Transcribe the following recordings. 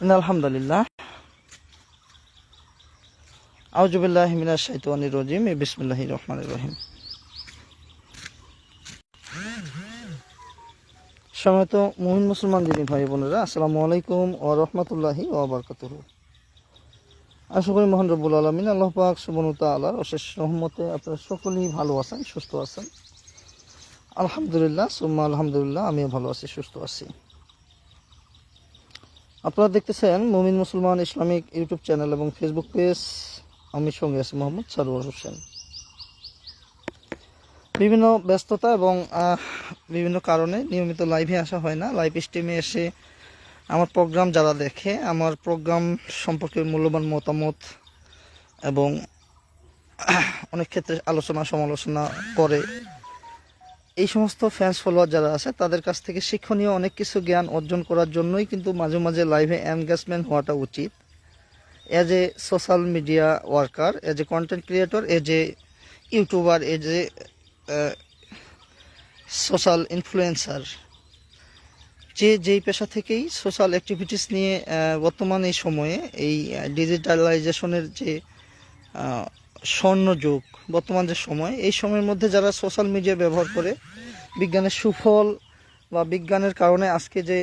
আলহামদুলিল্লাহ আউজুবিল্লাহ মিনাশ শাইতানির রাজিম বিসমিল্লাহির রহমানির রহিম সময়ত মুহিন মুসলমান দিনী ভাই বোনেরা, আসসালামু আলাইকুম ও রহমতুল্লাহি ও বারকাতুহু। আশা করি মহান রব্বুল আলমিন আল্লাহ পাক সুবনুতা আল্লাহর অশেষ রহমতে আপনারা সকলেই ভালো আছেন, সুস্থ আছেন। আলহামদুলিল্লাহ, সুম্মা আলহামদুলিল্লাহ, আমিও ভালো আছি, সুস্থ আছি। আপনারা দেখতেছেন মুমিন মুসলমান ইসলামিক ইউটিউব চ্যানেল এবং ফেসবুক পেজ। আমি সঙ্গে আছি মোহাম্মদ সারোয়ার হোসেন। বিভিন্ন ব্যস্ততা এবং বিভিন্ন কারণে নিয়মিত লাইভে আসা হয় না। লাইভ স্ট্রিমে এসে আমার প্রোগ্রাম যারা দেখে, আমার প্রোগ্রাম সম্পর্কে মূল্যবান মতামত এবং অনেক ক্ষেত্রে আলোচনা সমালোচনা করে এই সমস্ত ফ্যান্স ফলোয়ার যারা আছে তাদের কাছ থেকে শিক্ষণীয় অনেক কিছু জ্ঞান অর্জন করার জন্যই কিন্তু মাঝে মাঝে লাইভে এনগেজমেন্ট হওয়াটা উচিত। As a social media worker as a content creator as a YouTuber as a social influencer যে যেই পেশা থেকেই সোশ্যাল অ্যাক্টিভিটিস নিয়ে আহ, বর্তমান এই সময়ে এই ডিজিটালাইজেশনের যে আহ, স্বর্ণযুগ, বর্তমান যে সময়, এই সময়ের মধ্যে যারা সোশ্যাল মিডিয়া ব্যবহার করে, বিজ্ঞানের সুফল বা বিজ্ঞানের কারণে আজকে যে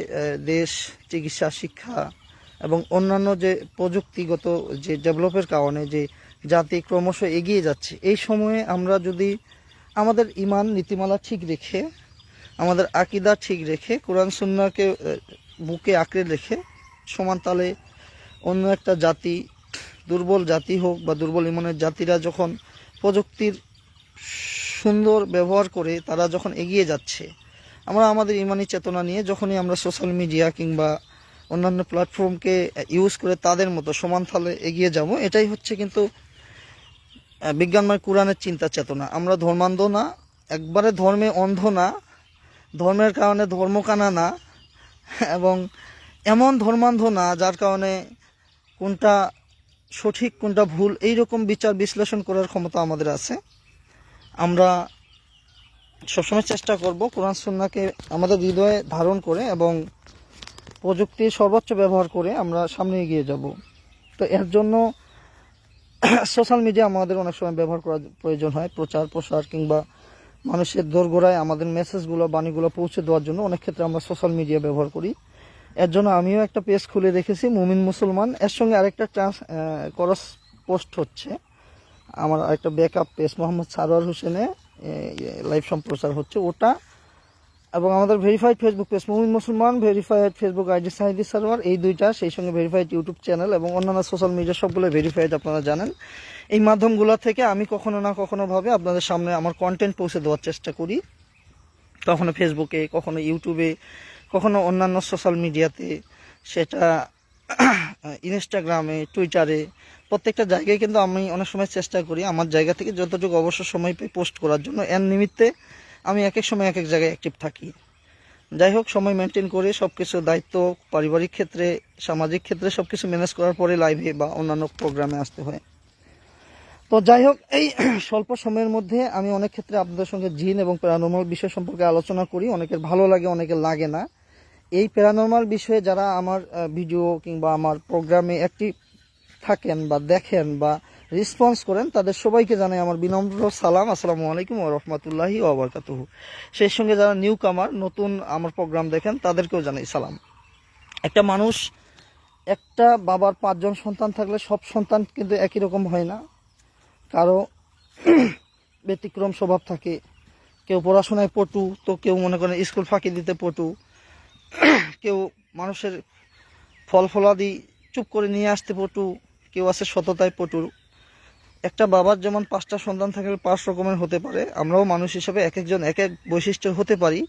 দেশ, চিকিৎসা, শিক্ষা এবং অন্যান্য যে প্রযুক্তিগত যে ডেভেলপের কারণে যে জাতি ক্রমশ এগিয়ে যাচ্ছে, এই সময়ে আমরা যদি আমাদের ইমান নীতিমালা ঠিক রেখে, আমাদের আকিদা ঠিক রেখে, কোরআন সুন্নাকে বুকে আঁকড়ে রেখে, সমান তালে অন্য একটা জাতি দুর্বল জাতি হোক বা দুর্বল ইমানের জাতিরা যখন প্রযুক্তির সুন্দর ব্যবহার করে তারা যখন এগিয়ে যাচ্ছে, আমরা আমাদের ইমানি চেতনা নিয়ে যখনই আমরা সোশ্যাল মিডিয়া কিংবা অন্যান্য প্ল্যাটফর্মকে ইউজ করে তাদের মতো সমান তালে এগিয়ে যাব, এটাই হচ্ছে কিন্তু বিজ্ঞানময় কোরআনের চিন্তা চেতনা। আমরা ধর্মান্ধ না, একবারে ধর্মে অন্ধ না, ধর্মের কারণে ধর্মকানা না, এবং এমন ধর্মান্ধ না যার কারণে কোনটা সঠিক কোনটা ভুল এই রকম বিচার বিশ্লেষণ করার ক্ষমতা আমাদের আছে। আমরা সবসময় চেষ্টা করব কোরআন সুন্নাকে আমাদের হৃদয়ে ধারণ করে এবং প্রযুক্তির সর্বোচ্চ ব্যবহার করে আমরা সামনে এগিয়ে যাব। তো এর জন্য সোশ্যাল মিডিয়া আমাদের অনেক সময় ব্যবহার করার প্রয়োজন হয়, প্রচার, প্রসার কিংবা মানুষের দোরগোড়ায় আমাদের মেসেজগুলো বাণীগুলো পৌঁছে দেওয়ার জন্য অনেক ক্ষেত্রে আমরা সোশ্যাল মিডিয়া ব্যবহার করি। এর জন্য আমিও একটা পেজ খুলে রেখেছি মুমিন মুসলমান। এর সঙ্গে আরেকটা ট্রান্স করস পোস্ট হচ্ছে। আমার আরেকটা ব্যাকআপ পেজ, মোহাম্মদ সারোয়ার হোসেনে লাইভ সম্প্রচার হচ্ছে ওটা। এবং আমাদের ভেরিফাইড ফেসবুক পেজ মুমিন মুসলমান ভেরিফাইড ফেসবুক আইডি সাহিদি সার্ভার এই দুইটা, সেই সঙ্গে ভেরিফাইড ইউটিউব চ্যানেল এবং অন্যান্য সোশ্যাল মিডিয়া সবগুলো ভেরিফাইড আপনারা জানেন। এই মাধ্যমগুলো থেকে আমি কখনো না কখনোভাবে আপনাদের সামনে আমার কন্টেন্ট পৌঁছে দেওয়ার চেষ্টা করি। কখনো ফেসবুকে কখনো ইউটিউবে কখনো অন্যান্য সোশ্যাল মিডিয়াতে সেটা ইনস্টাগ্রামে টুইটারে প্রত্যেকটা জায়গায় কিন্তু আমি অনেক সময় চেষ্টা করি আমার জায়গা থেকে যতটুকু অবসর সময় পাই পোস্ট করার জন্য। এর নিমিত্তে আমি এক এক সময় এক এক জায়গায় অ্যাক্টিভ থাকি। যাই হোক, সময় মেনটেন করে সব কিছু দায়িত্ব, পারিবারিক ক্ষেত্রে, সামাজিক ক্ষেত্রে সব কিছু ম্যানেজ করার পরে লাইভে বা অন্যান্য প্রোগ্রামে আসতে হয়। তো যাই হোক, এই স্বল্প সময়ের মধ্যে আমি অনেক ক্ষেত্রে আপনাদের সঙ্গে জিন এবং প্যারানর্মাল বিষয় সম্পর্কে আলোচনা করি। অনেকের ভালো লাগে অনেকের লাগে না। এই প্যারানর্মাল বিষয়ে যারা আমার ভিডিও কিংবা আমার প্রোগ্রামে অ্যাক্টিভ থাকেন বা দেখেন বা রেসপন্স করেন, তাদের সবাইকে জানাই আমার বিনম্র সালাম। আসসালামু আলাইকুম রহমতুল্লাহি ওবরকাতুহু সেই সঙ্গে যারা নিউ কামার নতুন আমার প্রোগ্রাম দেখেন, তাদেরকেও জানাই সালাম। একটা মানুষ একটা বাবার পাঁচজন সন্তান থাকলে সব সন্তান কিন্তু একই রকম হয় না। কারও ব্যতিক্রম স্বভাব থাকে, কেউ পড়াশোনায় পটু, তো কেউ মনে করেন স্কুল ফাঁকি দিতে পটু, কেউ মানুষের ফল ফলাদি চুপ করে নিয়ে আসতে পটু, কেউ আছে সততায় পটু। একটা বাবার যেমন পাঁচটা সন্তান থাকলে পাঁচ রকমের হতে পারে, আমরাও মানুষ হিসেবে এক একজন এক এক বৈশিষ্ট্য হতে পারি।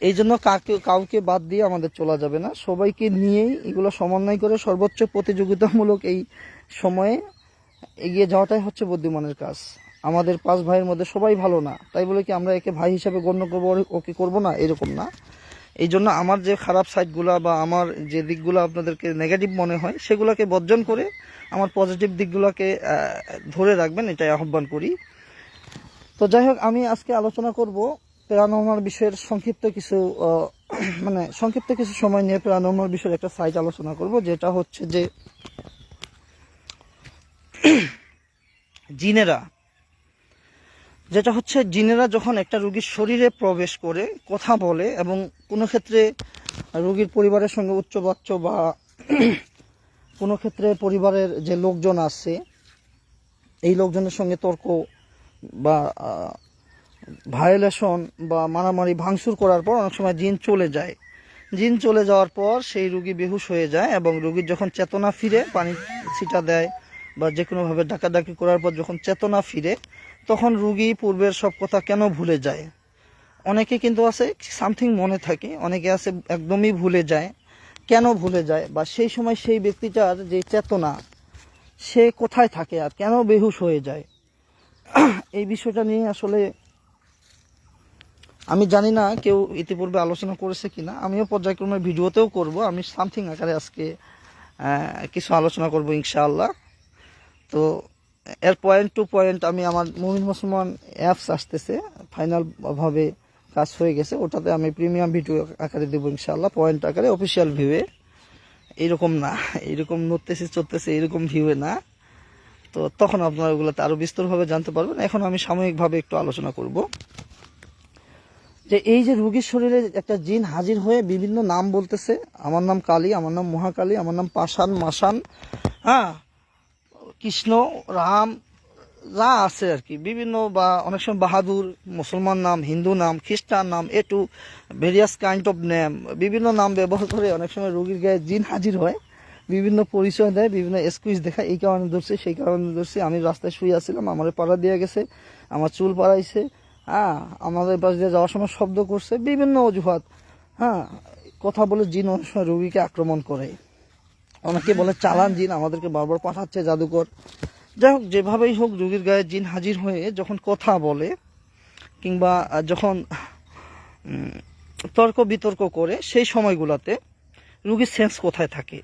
এই জন্য কাকে, কাউকে বাদ দিয়ে আমাদের চলা যাবে না। সবাইকে নিয়েই এগুলো সমন্বয় করে সর্বোচ্চ প্রতিযোগিতামূলক এই সময়ে এগিয়ে যাওয়াটাই হচ্ছে বুদ্ধিমানের কাজ। আমাদের পাঁচ ভাইয়ের মধ্যে সবাই ভালো না, তাই বলে কি আমরা একে ভাই হিসাবে গণ্য করব ওকে করব না? এরকম না। এই জন্য আমার যে খারাপ সাইডগুলা বা আমার যে দিকগুলো আপনাদেরকে নেগেটিভ মনে হয়, সেগুলোকে বর্জন করে আমার পজিটিভ দিকগুলোকে ধরে রাখবেন, এটাই আহ্বান করি। তো যাই হোক, আমি আজকে আলোচনা করব প্যারানর্মাল বিষয়ের সংক্ষিপ্ত কিছু মানে সংক্ষিপ্ত কিছু সময় নিয়ে প্যারানর্মাল বিষয়ের একটা সাইট আলোচনা করব, যেটা হচ্ছে যে জিনেরা। যেটা হচ্ছে জিনেরা যখন একটা রোগীর শরীরে প্রবেশ করে, কথা বলে এবং কোনো ক্ষেত্রে রোগীর পরিবারের সঙ্গে উচ্চবাচ্য বা কোনো ক্ষেত্রে পরিবারের যে লোকজন আছে, এই লোকজনের সঙ্গে তর্ক বা ভায়োলেশন বা মারামারি ভাঙচুর করার পর অনেক সময় জিন চলে যায়। জিন চলে যাওয়ার পর সেই রুগী বেহুশ হয়ে যায় এবং রুগীর যখন চেতনা ফিরে, পানি ছিটা দেয় বা যে কোনোভাবে ডাকাডাকি করার পর যখন চেতনা ফিরে, তখন রুগী পূর্বের সব কথা কেন ভুলে যায়? অনেকে কিন্তু আছে সামথিং মনে থাকে, অনেকে আছে একদমই ভুলে যায়। কেন ভুলে যায়? বা সেই সময় সেই ব্যক্তিটার যে চেতনা, সে কোথায় থাকে আর কেন বেহুশ হয়ে যায়? এই বিষয়টা নিয়ে আসলে আমি জানি না কেউ ইতিপূর্বে আলোচনা করেছে কিনা। আমিও পর্যায়ক্রমে ভিডিওতেও করব। আমি সামথিং আকারে আজকে কিছু আলোচনা করব ইনশাআল্লাহ। তো এর পয়েন্ট টু পয়েন্ট আমি আমার মুমিন মুসলমান অ্যাপস আসতেছে ফাইনাল ভাবে কাজ হয়ে গেছে, ওটাতে আমি প্রিমিয়াম ভিডিও আকারে দেবো ইনশাল্লাহ পয়েন্ট আকারে অফিসিয়াল ভিউয়ে এরকম না, এরকম নড়তেছে, চড়তেছে, এরকম ভিউয়ে না। তো তখন আপনারা ওগুলোতে আরও বিস্তরভাবে জানতে পারবেন। এখন আমি সাময়িকভাবে একটু আলোচনা করব। যে এই যে রুগীর শরীরে একটা জিন হাজির হয়ে বিভিন্ন নাম বলতেছে, আমার নাম কালী, আমার নাম মহাকালী, আমার নাম পাশান মাসান হ্যাঁ কৃষ্ণ, রাম, যা আছে আর কি। বিভিন্ন বা অনেক সময় বাহাদুর, মুসলমান নাম, হিন্দু নাম, খ্রিস্টান নাম a to various kind of name বিভিন্ন নাম ব্যবহার করে অনেক সময় রোগীর গায়ে জিন হাজির হয়। বিভিন্ন পরিচয় দেয়, বিভিন্ন এক্সকুইজ দেখায়, এই কারণে ধরছে, সেই কারণে ধরছে। আমি রাস্তায় শুয়ে আসছিলাম আমার পাড়া দিয়ে গেছে, আমার চুল পাড়াইছে হ্যাঁ আমাদের পাশ দিয়ে যাওয়ার সময় শব্দ করছে, বিভিন্ন অজুহাত হ্যাঁ কথা বলে জিন অনেক সময় রোগীকে আক্রমণ করে। অনেকে বলে চালান জিন আমাদেরকে বারবার পাঠাচ্ছে জাদুকর। যাই হোক, যেভাবেই হোক রোগীর গায়ে জিন হাজির হয়ে যখন কথা বলে কিংবা যখন তর্ক বিতর্ক করে সেই সময়গুলোতে রুগীর সেন্স কোথায় থাকে?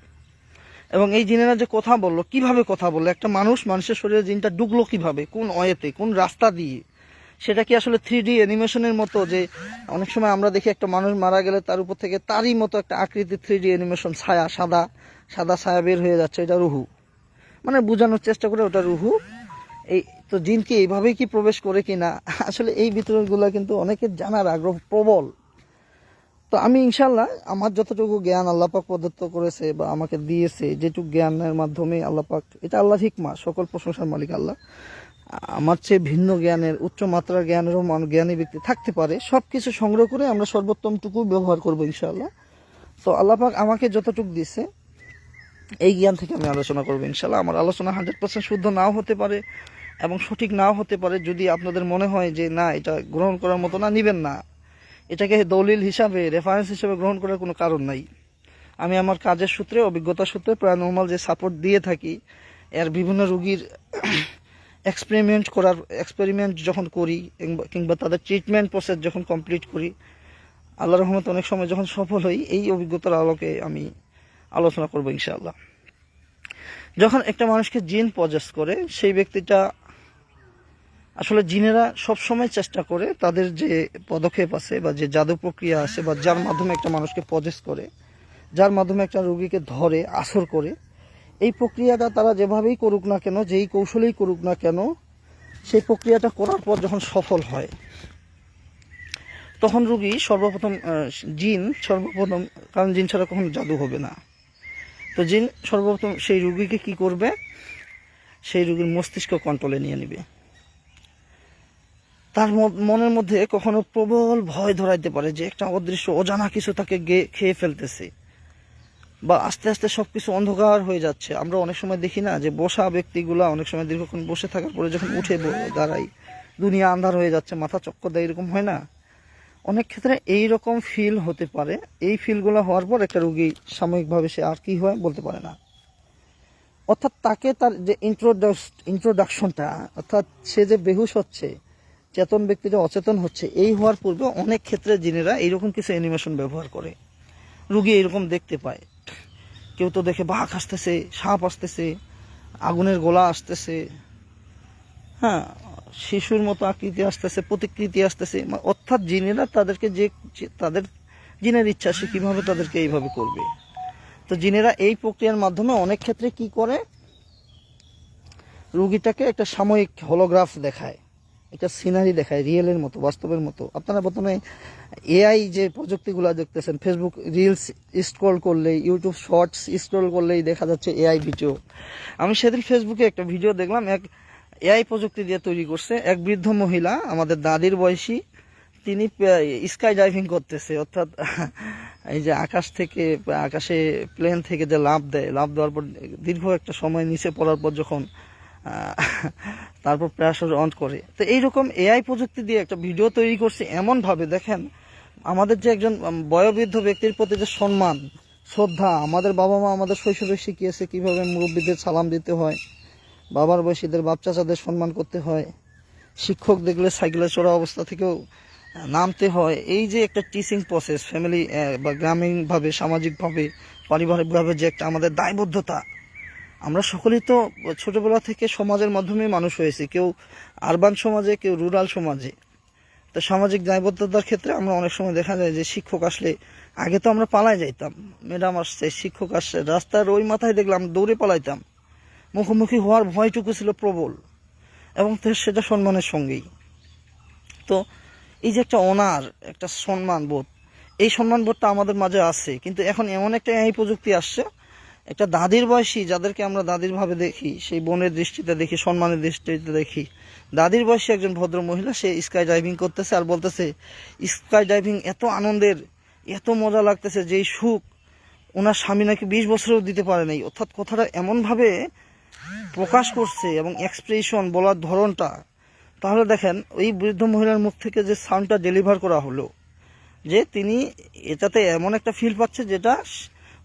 এবং এই জিনেরা যে কথা বলল, কীভাবে কথা বলল? একটা মানুষ মানুষের শরীরে জিনটা ডুবলো কীভাবে? কোন অয়েতে? কোন রাস্তা দিয়ে? সেটা কি আসলে থ্রি ডি অ্যানিমেশনের মতো যে অনেক সময় আমরা দেখি একটা মানুষ মারা গেলে তার উপর থেকে তারই মতো একটা আকৃতি থ্রি ডি অ্যানিমেশন ছায়া, সাদা সাদা ছায়া বের হয়ে যাচ্ছে, এটা রুহু। মানে বোঝানোর চেষ্টা করে ওটা রুহু। এই, তো জিন কি এইভাবেই কি প্রবেশ করে কি না আসলে এই বিতরণগুলো কিন্তু অনেকের জানার আগ্রহ প্রবল। তো আমি ইনশাল্লাহ আমার যতটুকু জ্ঞান আল্লাপাক প্রদত্ত করেছে বা আমাকে দিয়েছে, যেটুকু জ্ঞানের মাধ্যমে আল্লাপাক এটা আল্লাহ হিকমা, সকল প্রশংসার মালিক আল্লাহ। আমার চেয়ে ভিন্ন জ্ঞানের, উচ্চ মাত্রার জ্ঞানেরও জ্ঞানী ব্যক্তি থাকতে পারে সব কিছু সংগ্রহ করে আমরা সর্বোত্তমটুকু ব্যবহার করব ইনশাল্লাহ তো আল্লাপাক আমাকে যতটুকু দিছে এই জ্ঞান থেকে আমি আলোচনা করব ইনশাল্লাহ আমার আলোচনা হান্ড্রেড পার্সেন্ট শুদ্ধ নাও হতে পারে এবং সঠিক নাও হতে পারে যদি আপনাদের মনে হয় যে, না, এটা গ্রহণ করার মতো না, নিবেন না। এটাকে দলিল হিসাবে রেফারেন্স হিসাবে গ্রহণ করার কোনো কারণ নাই। আমি আমার কাজের সূত্রে, অভিজ্ঞতা সূত্রে প্যারানর্মাল যে সাপোর্ট দিয়ে থাকি, এর বিভিন্ন রুগীর এক্সপেরিমেন্ট করার এক্সপেরিমেন্ট যখন করি, কিংবা তাদের ট্রিটমেন্ট প্রসেস যখন কমপ্লিট করি আল্লাহ রহমত অনেক সময় যখন সফল হই, এই অভিজ্ঞতার আলোকে আমি আলোচনা করব ইনশাআল্লাহ। যখন একটা মানুষকে জিন পজেস করে, সেই ব্যক্তিটা আসলে জিনেরা সব সময় চেষ্টা করে তাদের যে পদক্ষেপ আছে বা যে জাদু প্রক্রিয়া আছে বা যার মাধ্যমে একটা মানুষকে পজেস করে, যার মাধ্যমে একটা রোগীকে ধরে, আসর করে, এই প্রক্রিয়াটা তারা যেভাবেই করুক না কেন, যেই কৌশলেই করুক না কেন, সেই প্রক্রিয়াটা করার পর যখন সফল হয়, তখন রুগী সর্বপ্রথম জিন সর্বপ্রথম, কারণ জিন ছাড়া কখনো জাদু হবে না। তো জিন সর্বপ্রথম সেই রুগীকে কি করবে? সেই রুগীর মস্তিষ্ক কন্ট্রোলে নিয়ে নেবে। তার মনের মধ্যে কখনো প্রবল ভয় ধরাইতে পারে যে একটা অদৃশ্য, অজানা কিছু তাকে খেয়ে ফেলতেছে। বা আস্তে আস্তে সব কিছু অন্ধকার হয়ে যাচ্ছে। আমরা অনেক সময় দেখি না যে বসা ব্যক্তিগুলা অনেক সময় দীর্ঘক্ষণ বসে থাকার পরে যখন উঠে দাঁড়াই দুনিয়া আন্ধার হয়ে যাচ্ছে, মাথা চক্কর দেয়, এরকম হয় না? অনেক ক্ষেত্রে এই রকম ফিল হতে পারে। এই ফিলগুলো হওয়ার পর একটা রুগী সাময়িকভাবে সে আর কি হয় বলতে পারে না। অর্থাৎ তাকে তার যে ইন্ট্রোডাস ইন্ট্রোডাকশনটা অর্থাৎ সে যে বেহুশ হচ্ছে, চেতন ব্যক্তিটা অচেতন হচ্ছে, এই হওয়ার পূর্বে অনেক ক্ষেত্রে জিনেরা এইরকম কিছু অ্যানিমেশন ব্যবহার করে। রুগী এরকম দেখতে পায়। কেউ তো দেখে বাঘ আসতেছে, সাপ আসতেছে, আগুনের গোলা আসতেছে। হ্যাঁ শিশুর মতো আকৃতি আসতেছে, প্রতিকৃতি আসতেছে। অর্থাৎ জিনেরা তাদেরকে যে তাদের জিনের ইচ্ছা সে কীভাবে তাদেরকে এইভাবে করবে? তো জিনেরা এই প্রক্রিয়ার মাধ্যমে অনেক ক্ষেত্রে কি করে? রুগীটাকে একটা সাময়িক হলোগ্রাফ দেখায়, একটা সিনারি দেখায় রিয়েলের মতো, বাস্তবের মতো। আপনারা প্রথমে এআই যে প্রযুক্তিগুলো দেখতেছেন ফেসবুক রিলস স্ক্রল করলেই ইউটিউব শর্টস স্ক্রল করলেই দেখা যাচ্ছে এআই ভিডিও আমি সেদিন ফেসবুকে একটা ভিডিও দেখলাম, এক এআই প্রযুক্তি দিয়ে তৈরি করছে। এক বৃদ্ধ মহিলা, আমাদের দাদির বয়সী, তিনি স্কাই ডাইভিং করতেছে। অর্থাৎ এই যে আকাশ থেকে, আকাশে প্লেন থেকে যে লাভ দেয় লাভ দেওয়ার পর দীর্ঘ একটা সময় নিচে পড়ার পর যখন তারপর প্রেশার অন করে। তো এইরকম এআই প্রযুক্তি দিয়ে একটা ভিডিও তৈরি করছে এমনভাবে, দেখেন, আমাদের যে একজন বয়োবৃদ্ধ ব্যক্তির প্রতি যে সম্মান, শ্রদ্ধা, আমাদের বাবা মা আমাদের শৈশবে শিখিয়েছে কীভাবে মুরব্বীদের সালাম দিতে হয়। বাবার বয়সীদের বাপ চাচাদের সম্মান করতে হয়। শিক্ষক দেখলে সাইকেলে চড়া অবস্থা থেকেও নামতে হয়। এই যে একটা টিচিং প্রসেস ফ্যামিলি বা গ্রামীণভাবে, সামাজিকভাবে, পারিবারিকভাবে যে একটা আমাদের দায়বদ্ধতা, আমরা সকলেই তো ছোটোবেলা থেকে সমাজের মাধ্যমে মানুষ হয়েছি। কেউ আরবান সমাজে, কেউ রুরাল সমাজে। তো সামাজিক দায়বদ্ধতার ক্ষেত্রে আমরা অনেক সময় দেখা যায় যে শিক্ষক আসলে আগে তো আমরা পালায় যাইতাম। ম্যাডাম আসছে, শিক্ষক আসছে, রাস্তার ওই মাথায় দেখলাম দৌড়ে পালাইতাম। মুখোমুখি হওয়ার ভয়টুকু ছিল প্রবল এবং সেটা সম্মানের সঙ্গেই। তো এই যে একটা অনার, একটা সম্মান বোধ, এই সম্মান বোধটা আমাদের মাঝে আছে। কিন্তু এখন এমন একটা এই প্রযুক্তি আসছে, একটা দাদির বয়সী যাদেরকে আমরা দাদির ভাবে দেখি, সেই বোনের দৃষ্টিতে দেখি, সম্মানের দৃষ্টিতে দেখি, দাদির বয়সী একজন ভদ্র মহিলা, সে স্কাই ডাইভিং করতেছে আর বলতেছে স্কাই ডাইভিং এত আনন্দের, এত মজা লাগতেছে, যেই সুখ, ওনার স্বামী নাকি বিশ বছরেও দিতে পারে নাই। অর্থাৎ কথাটা এমনভাবে প্রকাশ করছে এবং এক্সপ্রেশন বলার ধরনটা, তাহলে দেখেন, ওই বৃদ্ধ মহিলার মুখ থেকে যে সাউন্ডটা ডেলিভার করা হলো, যে তিনি এটাতে এমন একটা ফিল পাচ্ছে যেটা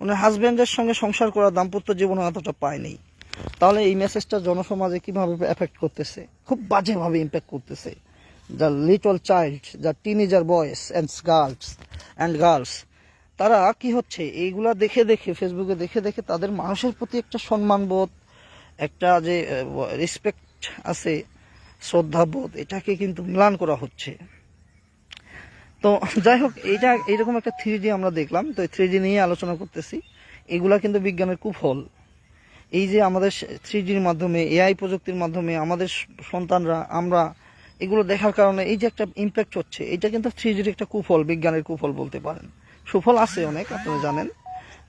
ওনার হাজব্যান্ডের সঙ্গে সংসার করা দাম্পত্য জীবনে এতটা পায়নি তাহলে এই মেসেজটা জনসমাজে কীভাবে এফেক্ট করতেছে? খুব বাজেভাবে ইম্প্যাক্ট করতেছে। The little child the teenager boys and girls and girls তারা কি হচ্ছে? এইগুলা দেখে দেখে ফেসবুকে দেখে দেখে তাদের মানুষের প্রতি একটা সম্মানবোধ একটা যে রেসপেক্ট আছে, শ্রদ্ধাবোধ, এটাকে কিন্তু ম্লান করা হচ্ছে। তো যাই হোক এটা এরকম একটা থ্রি আমরা দেখলাম। তো থ্রি নিয়ে আলোচনা করতেছি। এগুলা কিন্তু বিজ্ঞানের কুফল এই যে আমাদের থ্রি জির মাধ্যমে এআই প্রযুক্তির মাধ্যমে আমাদের সন্তানরা, আমরা, এগুলো দেখার কারণে এই যে একটা ইম্প্যাক্ট হচ্ছে, এটা কিন্তু থ্রি জির একটা কুফল, বিজ্ঞানের কুফল বলতে পারেন। সুফল আছে অনেক, আপনারা জানেন।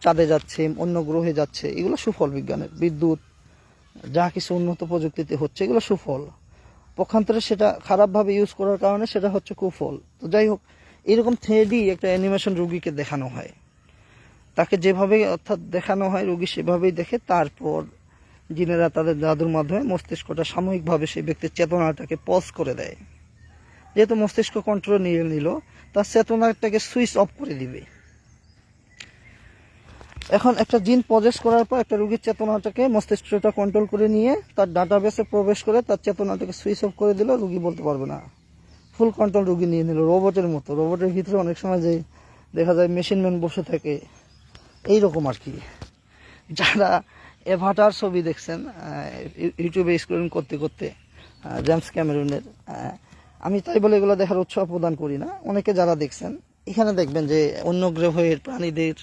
চাঁদে যাচ্ছে, অন্য গ্রহে যাচ্ছে, এগুলো সুফল বিজ্ঞানের। বিদ্যুৎ যা কিছু উন্নত প্রযুক্তিতে হচ্ছে, এগুলো সুফল। পক্ষান্তরে সেটা খারাপভাবে ইউজ করার কারণে সেটা হচ্ছে কুফল। তো যাই হোক, এরকম থ্রেডি একটা অ্যানিমেশন রুগীকে দেখানো হয়। তাকে যেভাবে অর্থাৎ দেখানো হয়, রুগী সেভাবেই দেখে, তারপর জিনেরা তাদের দাদুর মাধ্যমে মস্তিষ্কটা সাময়িকভাবে সেই ব্যক্তির চেতনাটাকে পজ করে দেয়। যেহেতু মস্তিষ্ক কন্ট্রোল নিয়ে নিল, তার চেতনাটাকে সুইচ অফ করে দিবে। এখন একটা জিন পজেস করার পর একটা রুগীর চেতনাটাকে মস্তিষ্কটা কন্ট্রোল করে নিয়ে তার ডাটাবেসে প্রবেশ করে তার চেতনাটাকে সুইচ অফ করে দিল রুগী বলতে পারবে না। ফুল কন্ট্রোল রুগী নিয়ে নিল, রোবটের মতো। রোবটের ভিতরে অনেক সময় যে দেখা যায় মেশিন ম্যান বসে থাকে। এই রকম আর কি। যারা এভাটার ছবি দেখছেন ইউটিউবে স্ক্রলিং করতে করতে জেমস ক্যামেরুনের আমি তাই বলে এগুলো দেখার উৎসাহ প্রদান করি না। অনেকে যারা দেখছেন, এখানে দেখবেন যে অন্য গ্রহের প্রাণীদের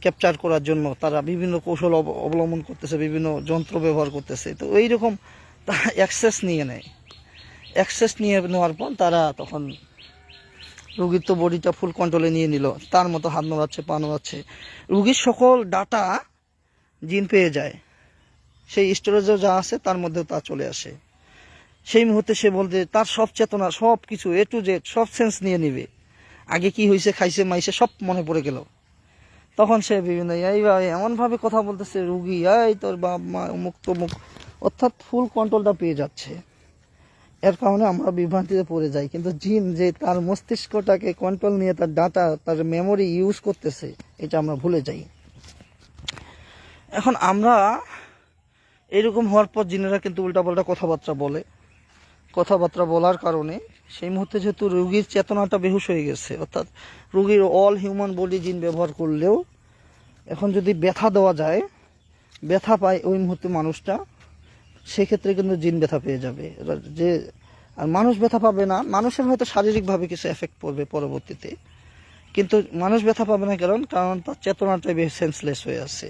ক্যাপচার করার জন্য তারা বিভিন্ন কৌশল অব- অবলম্বন করতেছে, বিভিন্ন যন্ত্র ব্যবহার করতেছে। তো এই রকম তারা অ্যাক্সেস নিয়ে নেয়। অ্যাক্সেস নিয়ে নেওয়ার পর তারা তখন রুগীর তো বডিটা ফুল কন্ট্রোলে নিয়ে নিল। তার মতো হাত নোড়াচ্ছে, পা নোড়াচ্ছে। রুগীর সকল ডাটা জিন পেয়ে যায়। সেই স্টোরেজে যা আছে, তার মধ্যেও তা চলে আসে। সেই মুহূর্তে সে বলতে, তার সব চেতনা, সব কিছু এ টু জেড সব সেন্স নিয়ে নিবে। আগে কি হয়েছে খাইছে, মাইছে, সব মনে পড়ে গেল। তখন সে বিভিন্ন এইভাবে এমনভাবে কথা বলতেছে রুগী, এই তোর বাপ, মা, অমুক তমুক। অর্থাৎ ফুল কন্ট্রোলটা পেয়ে যাচ্ছে। এর কারণে আমরা বিভ্রান্তিতে পড়ে যাই। কিন্তু জিন যে তার মস্তিষ্কটাকে কন্ট্রোল নিয়ে তার ডাটা তার মেমোরি ইউজ করতেছে, এটা আমরা ভুলে যাই। এখন আমরা এরকম হওয়ার পর জিনেরা কিন্তু উল্টাপাল্টা কথাবার্তা বলে। কথাবার্তা বলার কারণে সেই মুহূর্তে যেহেতু রুগীর চেতনাটা বেহুশ হয়ে গেছে, অর্থাৎ রুগীর অল হিউম্যান বডি জিন ব্যবহার করলেও এখন যদি ব্যথা দেওয়া যায়, ব্যথা পায় ওই মুহূর্তে মানুষটা, সেক্ষেত্রে কিন্তু জিন ব্যথা পেয়ে যাবে। যে, আর মানুষ ব্যথা পাবে না, মানুষের হয়তো শারীরিকভাবে কিছু এফেক্ট পড়বে পরবর্তীতে, কিন্তু মানুষ ব্যথা পাবে না কারণ কারণ তার চেতনাটাই বেশ সেন্সলেস হয়ে আছে।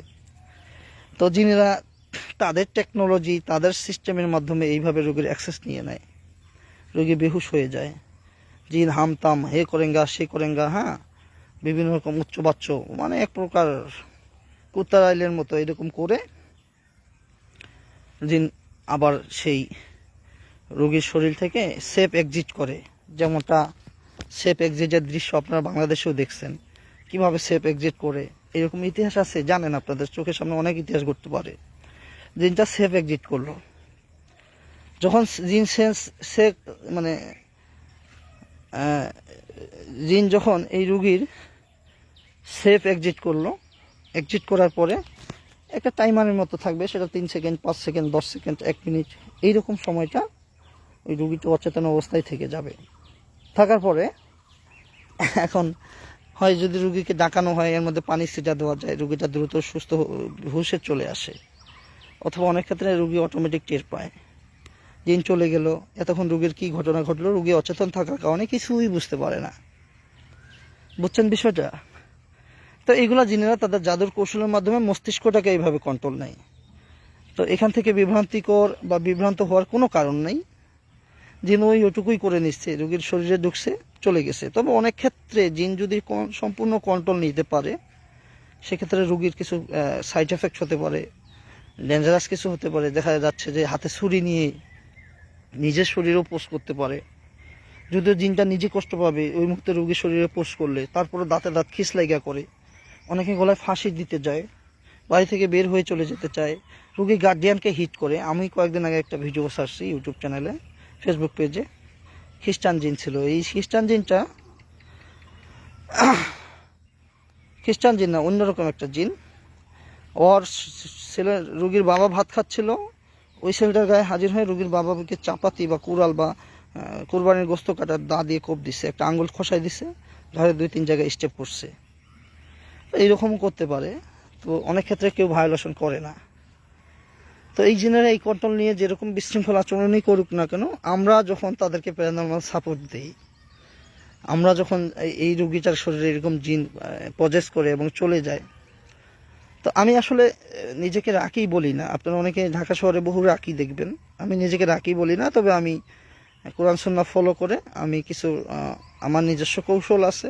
তো যিনিরা তাদের টেকনোলজি তাদের সিস্টেমের মাধ্যমে এইভাবে রোগীর অ্যাক্সেস নিয়ে নেয়। রোগী বেহুশ হয়ে যায়। জিন হামতাম হে করেঙ্গা, সে করেঙ্গা হ্যাঁ? বিভিন্ন রকম উচ্চবাচ্য মানে এক প্রকার কুত্তার আইলের মতো এরকম করে জিন আবার সেই রোগীর শরীর থেকে সেফ এক্সিট করে। যেমনটা সেফ এক্সিটের দৃশ্য আপনারা বাংলাদেশেও দেখছেন। কীভাবে সেফ এক্সিট করে? এরকম ইতিহাস আছে, জানেন আপনাদের, চোখের সামনে অনেক ইতিহাস ঘটতে পারে। জিনটা সেফ এক্সিট করল। যখন জিন সেন্স সে মানে জিন যখন এই রুগীর সেফ এক্সিট করল এক্সিট করার পরে একটা টাইমারের মতো থাকবে, সেটা তিন সেকেন্ড, পাঁচ সেকেন্ড, দশ সেকেন্ড, এক মিনিট, এইরকম সময়টা ওই রুগীটা অচেতন অবস্থায় থেকে যাবে। থাকার পরে এখন হয় যদি রুগীকে ডাকানো হয়, এর মধ্যে পানি ছিটা দেওয়া যায়, রুগীটা দ্রুত সুস্থ হুঁশে চলে আসে, অথবা অনেক ক্ষেত্রে রুগী অটোমেটিক টের পায়। দিন চলে গেল, এতক্ষণ রুগীর কি ঘটনা ঘটলো? রুগী অচেতন থাকার কারণে কিছুই বুঝতে পারে না। বুঝছেন বিষয়টা? তো এইগুলা জিনেরা তাদের জাদুর কৌশলের মাধ্যমে মস্তিষ্কটাকে এইভাবে কন্ট্রোল নেয়। তো এখান থেকে বিভ্রান্তিকর বা বিভ্রান্ত হওয়ার কোনো কারণ নেই। জিন ওই ওটুকুই করে নিচ্ছে, রোগীর শরীরে ঢুকছে, চলে গেছে। তবে অনেক ক্ষেত্রে জিন যদি সম্পূর্ণ কন্ট্রোল নিতে পারে, সেক্ষেত্রে রোগীর কিছু সাইড এফেক্ট হতে পারে ডেঞ্জারাস কিছু হতে পারে। দেখা যাচ্ছে যে হাতে ছুরি নিয়ে নিজের শরীরেও পোষ করতে পারে। যদিও জিনটা নিজে কষ্ট পাবে, ওই মুহূর্তে রোগীর শরীরে পোষ করলে তারপরে দাঁতে দাঁত খিস লাইগা করে। অনেকে গলায় ফাঁসি দিতে যায়, বাড়ি থেকে বের হয়ে চলে যেতে চায়। রুগী গার্ডিয়ানকে হিট করে। আমি কয়েকদিন আগে একটা ভিডিও সারছি ইউটিউব চ্যানেলে ফেসবুক পেজে খ্রিস্টান জিন ছিল। এই খ্রিস্টান জিনটা, খ্রিস্টান জিন না, অন্যরকম একটা জিন। ওর ছেলে, রুগীর বাবা ভাত খাচ্ছিল ওই ছেলেটার গায়ে হাজির হয়ে রুগীর বাবাকে চাপাতি বা কুড়াল বা কোরবানির গোস্ত কাটার দা দিয়ে কোপ দিছে, একটা আঙুল খসাই দিছে ধরে দুই তিন জায়গায় স্টেপ করছে। এইরকম করতে পারে, তো অনেক ক্ষেত্রে কেউ ভায়োলেশন করে না। তো এই জিনেরা এই কন্ট্রোল নিয়ে যেরকম বিশৃঙ্খল আচরণই করুক না কেন, আমরা যখন তাদেরকে প্যারানর্মাল সাপোর্ট দিই, আমরা যখন এই- এই রুগীটার শরীরে এরকম জিন পজেস করে এবং চলে যায় তো আমি আসলে নিজেকে রাখি বলি না। আপনারা অনেকে ঢাকা শহরে বহু রাখি দেখবেন। আমি নিজেকে রাখি বলি না, তবে আমি কোরআন সন্না ফলো করে আমি কিছু আমার নিজস্ব কৌশল আছে।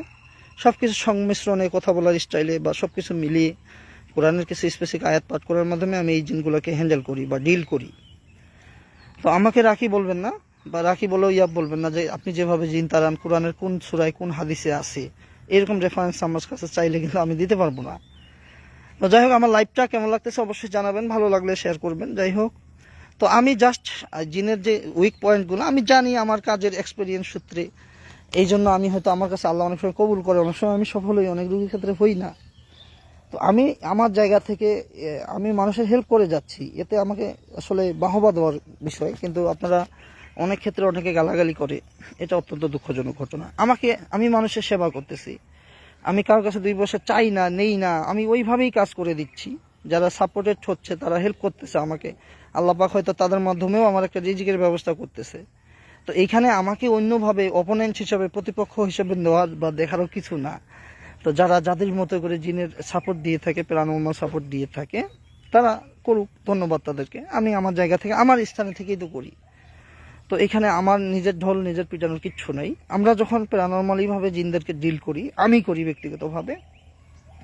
সব কিছু সংমিশ্রণে কথা বলার স্টাইলে বা সব কিছু মিলিয়ে কোরআনের কিছু স্পেসিফিক আয়াত পাঠ করার মাধ্যমে আমি এই জিনগুলোকে হ্যান্ডেল করি বা ডিল করি। তো আমাকে রাখি বলবেন না বা রাখি বলেও ইয়াব বলবেন না যে, আপনি যেভাবে জিন তারান, কোরআনের কোন সুরায় কোন হাদিসে আছে, এরকম রেফারেন্স আমার কাছে চাইলে কিন্তু আমি দিতে পারব না। তো যাই হোক, আমার লাইফটা কেমন লাগতেছে অবশ্যই জানাবেন, ভালো লাগলে শেয়ার করবেন, যাই হোক। তো আমি জাস্ট জিনের যে উইক পয়েন্টগুলো আমি জানি আমার কাজের এক্সপিরিয়েন্স সূত্রে। এই জন্য আমি হয়তো আমার কাছে আল্লাহ অনেক সময় কবুল করে, অনেক সময় আমি সফল হই, অনেক রোগীর ক্ষেত্রে হই না। তো আমি আমার জায়গা থেকে আমি মানুষের হেল্প করে যাচ্ছি। এতে আমাকে আসলে বাহবা দেওয়ার বিষয়, কিন্তু আপনারা অনেক ক্ষেত্রে অনেকে গালাগালি করে। এটা অত্যন্ত দুঃখজনক ঘটনা। আমাকে, আমি মানুষের সেবা করতেছি। আমি কারোর কাছে দুই পয়সা চাই না, নেই না, আমি ওইভাবেই কাজ করে দিচ্ছি। যারা সাপোর্টেড হচ্ছে, তারা হেল্প করতেছে আমাকে। আল্লাহ পাক হয়তো তাদের মাধ্যমেও আমার একটা রিজিকের ব্যবস্থা করতেছে। তো এইখানে আমাকে অন্যভাবে অপোনেন্ট হিসাবে, প্রতিপক্ষ হিসেবে নেওয়ার বা দেখারও কিছু না। তো যারা যাদের মতো করে জিনের সাপোর্ট দিয়ে থাকে প্রাণবর্মা সাপোর্ট দিয়ে থাকে, তারা করুক, ধন্যবাদ তাদেরকে। আমি আমার জায়গা থেকে, আমার স্থানে থেকেই তো করি। তো এখানে আমার নিজের ঢোল, নিজের পিটানোর কিচ্ছু নেই। আমরা যখন প্যারানর্মালিভাবে জিনদেরকে ডিল করি, আমি করি ব্যক্তিগতভাবে।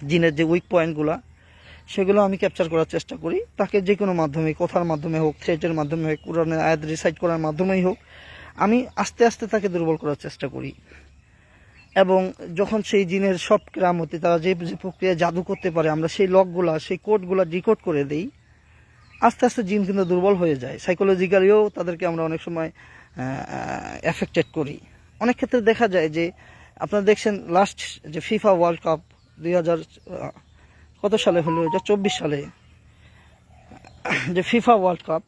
জিনের যে উইক পয়েন্টগুলো সেগুলো আমি ক্যাপচার করার চেষ্টা করি। তাকে যে কোনো মাধ্যমে, কথার মাধ্যমে হোক থ্রেটের মাধ্যমে হোক, কোরআনের আয়াত রিসাইড করার মাধ্যমেই হোক, আমি আস্তে আস্তে তাকে দুর্বল করার চেষ্টা করি। এবং যখন সেই জিনের সব কেরামতি, তারা যে যে প্রক্রিয়া জাদু করতে পারে, আমরা সেই লকগুলা সেই কোডগুলা ডিকোড করে দেই আস্তে আস্তে জিন কিন্তু দুর্বল হয়ে যায়। সাইকোলজিক্যালিও তাদেরকে আমরা অনেক সময় এফেক্টেড করি। অনেক ক্ষেত্রে দেখা যায় যে, আপনারা দেখছেন লাস্ট যে ফিফা ওয়ার্ল্ড কাপ দুই হাজার কত সালে হলো? এটা চব্বিশ সালে, যে ফিফা ওয়ার্ল্ড কাপ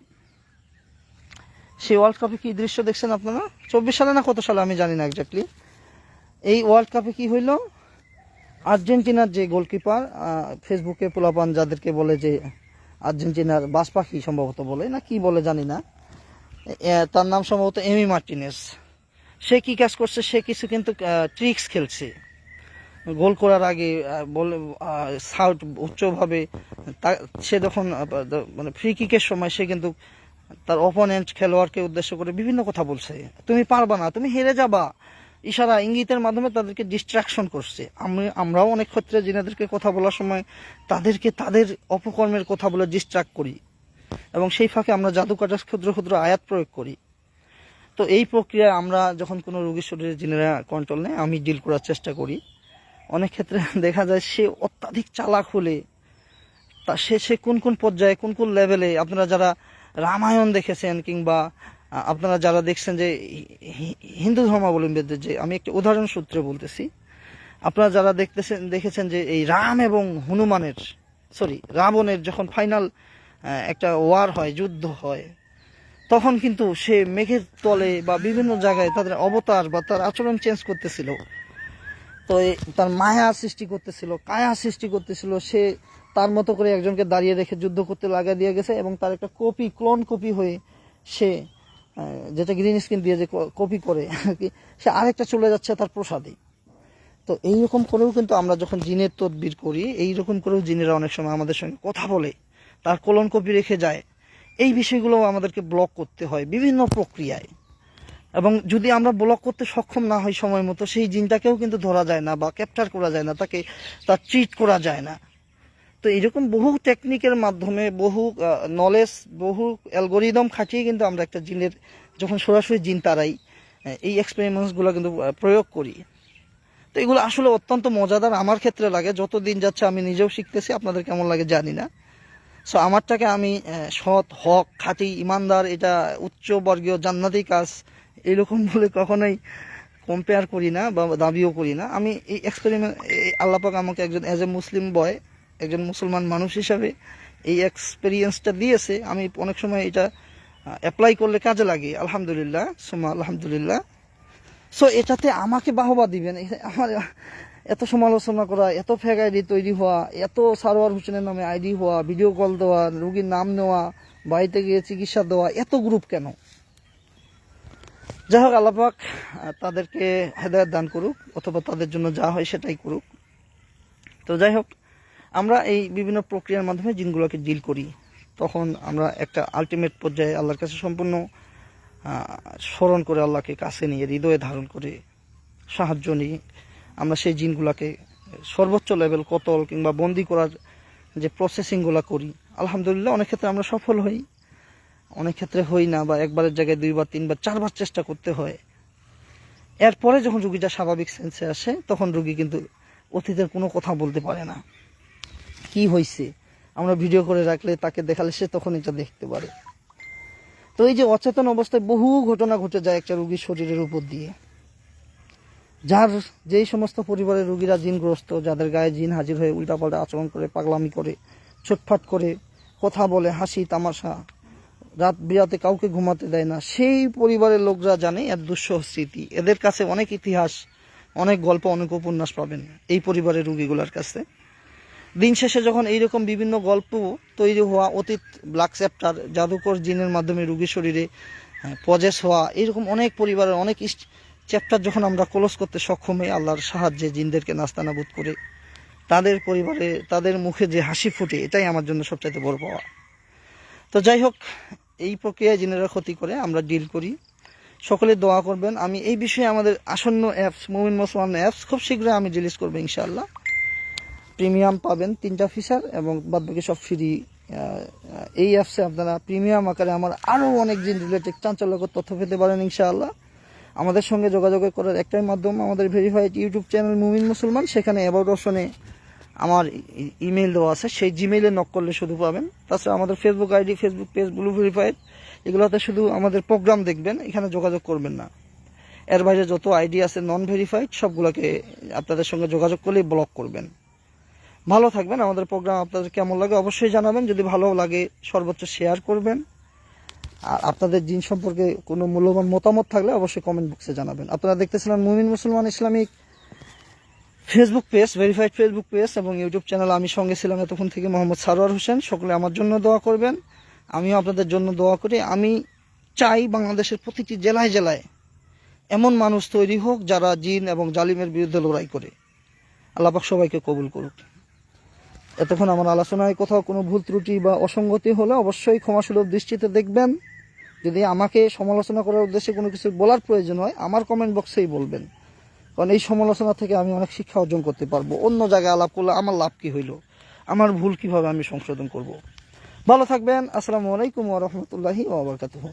সেই ওয়ার্ল্ড কাপে কি দৃশ্য দেখছেন আপনারা? চব্বিশ সালে না কত সালে? আমি জানি না এক্স্যাক্টলি এই ওয়ার্ল্ড কাপে কি হইল? আর্জেন্টিনার যে গোলকিপার ফেসবুকে পোলাপান যাদেরকে বলে যে আর্জেন্টিনার বাস পাখি সম্ভবত বলে, না কি বলে জানি না। তার নাম সম্ভবত এমি মার্টিনেস। সে কি কাজ করছে, সে কিছু কিন্তু ট্রিক্স খেলছে। গোল করার আগে বলে সাউট উচ্চভাবে সে যখন মানে ফ্রি কিকের সময় সে কিন্তু তার অপোনেন্ট খেলোয়াড়কে উদ্দেশ্য করে বিভিন্ন কথা বলছে। তুমি পারবা না, তুমি হেরে যাবা। ইশারা ইঙ্গিতের মাধ্যমে তাদেরকে ডিস্ট্রাকশন করছে। আমি, আমরাও অনেক ক্ষেত্রে জিনাদেরকে কথা বলার সময় তাদেরকে তাদের অপকর্মের কথা বলে ডিস্ট্রাক্ট করি এবং সেই ফাঁকে আমরা জাদুকাটার ক্ষুদ্র ক্ষুদ্র আয়াত প্রয়োগ করি। তো এই প্রক্রিয়ায় আমরা যখন কোনো রোগীর শরীরে জিনেরা কন্ট্রোল নেয়, আমি ডিল করার চেষ্টা করি। অনেক ক্ষেত্রে দেখা যায় সে অত্যাধিক চালাক হলে, তা সে সে কোন কোন পর্যায়ে, কোন কোন লেভেলে আপনারা যারা রামায়ণ দেখেছেন কিংবা আপনারা যারা দেখছেন যে হিন্দু ধর্মাবলম্বীদের যে, আমি একটা উদাহরণ সূত্রে বলতেছি। আপনারা যারা দেখতেছেন, দেখেছেন যে এই রাম এবং হনুমানের সরি রাবণের যখন ফাইনাল একটা ওয়ার হয়, যুদ্ধ হয়, তখন কিন্তু সে মেঘের তলে বা বিভিন্ন জায়গায় তাদের অবতার বা তার আচরণ চেঞ্জ করতেছিল। তো তার মায়া সৃষ্টি করতেছিল, কায়া সৃষ্টি করতেছিল, সে তার মতো করে একজনকে দাঁড়িয়ে রেখে যুদ্ধ করতে লাগা দিয়ে গেছে এবং তার একটা কপি ক্লোন কপি হয়ে সে যেটা গ্রিন স্ক্রিন দিয়ে যে কপি করে আর কি, সে আরেকটা চলে যাচ্ছে তার প্রসাদে। তো এইরকম করেও কিন্তু আমরা যখন জিনের তদবির করি, এইরকম করেও জিনেরা অনেক সময় আমাদের সঙ্গে কথা বলে, তার কলন কপি রেখে যায়। এই বিষয়গুলো আমাদেরকে ব্লক করতে হয় বিভিন্ন প্রক্রিয়ায়। এবং যদি আমরা ব্লক করতে সক্ষম না হই সময় মতো, সেই জিনটাকেও কিন্তু ধরা যায় না বা ক্যাপচার করা যায় না, তাকে, তার ট্রিট করা যায় না। তো এরকম বহু টেকনিকের মাধ্যমে বহু নলেজ বহু অ্যালগোরিদম খাটিয়ে কিন্তু আমরা একটা জিনের যখন সরাসরি জিন তারাই এই এক্সপেরিমেন্টসগুলো কিন্তু প্রয়োগ করি। তো এগুলো আসলে অত্যন্ত মজাদার আমার ক্ষেত্রে লাগে। যত দিন যাচ্ছে আমি নিজেও শিখতেছি, আপনাদের কেমন লাগে জানি না। সো আমারটাকে আমি সৎ, হক, খাঁটি, ইমানদার, এটা উচ্চ বর্গীয় জান্নাতি কাজ এরকম বলে কখনোই কম্পেয়ার করি না বা দাবিও করি না। আমি এই এক্সপেরিমেন্ট আল্লাপাক আমাকে একজন অ্যাজ এ মুসলিম বয় একজন মুসলমান মানুষ হিসাবে এই এক্সপেরিয়েন্সটা দিয়েছে। আমি অনেক সময় এটা অ্যাপ্লাই করলে কাজে লাগে। আলহামদুলিল্লাহ সোমা আলহামদুলিল্লাহ। সো এটাতে আমাকে বাহবা দিবেন। আমার এত সমালোচনা করা, এত ফেক আইডি তৈরি হওয়া, এত সারোয়ার হোসেনের নামে আইডি হওয়া ভিডিও কল দেওয়া, রুগীর নাম নেওয়া, বাড়িতে গিয়ে চিকিৎসা দেওয়া, এত গ্রুপ কেন? যাই হোক আল্লাপাক তাদেরকে হেদায়ত দান করুক, অথবা তাদের জন্য যা হয় সেটাই করুক। তো যাই হোক আমরা এই বিভিন্ন প্রক্রিয়ার মাধ্যমে জিনগুলোকে ডিল করি। তখন আমরা একটা আলটিমেট পর্যায়ে আল্লাহর কাছে সম্পূর্ণ স্মরণ করে আল্লাহকে কাছে নিয়ে, হৃদয়ে ধারণ করে সাহায্য নিয়ে আমরা সেই জিনগুলোকে সর্বোচ্চ লেভেল কতল কিংবা বন্দি করার যে প্রসেসিংগুলো করি, আলহামদুলিল্লাহ অনেক ক্ষেত্রে আমরা সফল হই। অনেক ক্ষেত্রে হই না বা একবারের জায়গায় দুইবার, তিনবার, চারবার চেষ্টা করতে হয়। এরপরে যখন রুগীটা স্বাভাবিক সেন্সে আসে, তখন রুগী কিন্তু অতীতের কোনো কথা বলতে পারে না। কি হয়েছে আমরা ভিডিও করে রাখলে তাকে দেখালে সে তখন এটা দেখতে পারে। তো এই যে অচেতন অবস্থায় বহু ঘটনা ঘটে যায় একটা রুগীর শরীরের উপর দিয়ে। যার যেই সমস্ত পরিবারের রুগীরা জিনগ্রস্ত, যাদের গায়ে জিন হাজির হয়ে উল্টাপাল্টা আচরণ করে, পাগলামি করে, ছুটফাট করে, কথা বলে, হাসি, তামাশা, রাত বিরাতে কাউকে ঘুমাতে দেয় না, সেই পরিবারের লোকরা জানে এর দুঃসহ স্মৃতি। এদের কাছে অনেক ইতিহাস, অনেক গল্প, অনেক উপন্যাস পাবেন এই পরিবারের রুগীগুলোর কাছে। দিন শেষে যখন এইরকম বিভিন্ন গল্প তৈরি হওয়া, অতীত ব্ল্যাক চ্যাপ্টার জাদুকর জিনের মাধ্যমে রুগীর শরীরে পজেস হওয়া এরকম অনেক পরিবারের অনেক চ্যাপ্টার যখন আমরা ক্লোজ করতে সক্ষম হই, আল্লাহর সাহায্যে জিনদেরকে নাস্তানাবুদ করে, তাদের পরিবারে, তাদের মুখে যে হাসি ফুটে, এটাই আমার জন্য সবচাইতে বড় পাওয়া। তো যাই হোক, এই প্রক্রিয়ায় জিনেরা ক্ষতি করে, আমরা ডিল করি। সকলে দোয়া করবেন। আমি এই বিষয়ে আমাদের আসন্ন অ্যাপস মুমিন মুসলমান অ্যাপস খুব শীঘ্রই আমি রিলিজ করব ইনশাআল্লাহ। প্রিমিয়াম পাবেন তিনটা ফিচার এবং বাদবাকি সব ফ্রি এই অ্যাপসে আপনারা প্রিমিয়াম আকারে আমার আরও অনেক দিন রিলেটেড চাঞ্চল্যকর তথ্য পেতে পারেন ইনশাআল্লাহ। আমাদের সঙ্গে যোগাযোগ করার একটাই মাধ্যম আমাদের ভেরিফাইড ইউটিউব চ্যানেল মুমিন মুসলমান সেখানে অ্যাবাউট অপশনে আমার ইমেল দেওয়া আছে, সেই জিমেইলে নক করলে শুধু পাবেন। তাছাড়া আমাদের Facebook ID Facebook page blue verified এগুলোতে শুধু আমাদের প্রোগ্রাম দেখবেন, এখানে যোগাযোগ করবেন না। এর বাইরে যত আইডি আছে নন ভেরিফাইড সবগুলোকে আপনাদের সঙ্গে যোগাযোগ করলেই ব্লক করবেন। ভালো থাকবেন। আমাদের প্রোগ্রাম আপনাদের কেমন লাগে অবশ্যই জানাবেন। যদি ভালো লাগে, সর্বোচ্চ শেয়ার করবেন। আর আপনাদের জিন সম্পর্কে কোনো মূল্যবান মতামত থাকলে অবশ্যই কমেন্ট বক্সে জানাবেন। আপনারা দেখতেছিলেন মুমিন মুসলমান Islamic Facebook page verified Facebook page এবং ইউটিউব চ্যানেল আমি সঙ্গে ছিলাম এতক্ষণ থেকে মোহাম্মদ সারোয়ার হোসেন। সকলে আমার জন্য দোয়া করবেন। আমিও আপনাদের জন্য দোয়া করি। আমি চাই বাংলাদেশের প্রতিটি জেলায় জেলায় এমন মানুষ তৈরি হোক যারা জিন এবং জালিমের বিরুদ্ধে লড়াই করে। আল্লাপাক সবাইকে কবুল করুক। এতক্ষণ আমার আলোচনায় কোথাও কোনো ভুল ত্রুটি বা অসঙ্গতি হলে অবশ্যই ক্ষমাসুলভ দৃষ্টিতে দেখবেন। যদি আমাকে সমালোচনা করার উদ্দেশ্যে কোনো কিছু বলার প্রয়োজন হয়, আমার কমেন্ট বক্সেই বলবেন। কারণ এই সমালোচনা থেকে আমি অনেক শিক্ষা অর্জন করতে পারব। অন্য জায়গায় আলাপ করলে আমার লাভ কী হইল? আমার ভুল কীভাবে আমি সংশোধন করব? ভালো থাকবেন। আসসালামু আলাইকুম ওয়া রাহমাতুল্লাহি ওয়া বারাকাতুহু।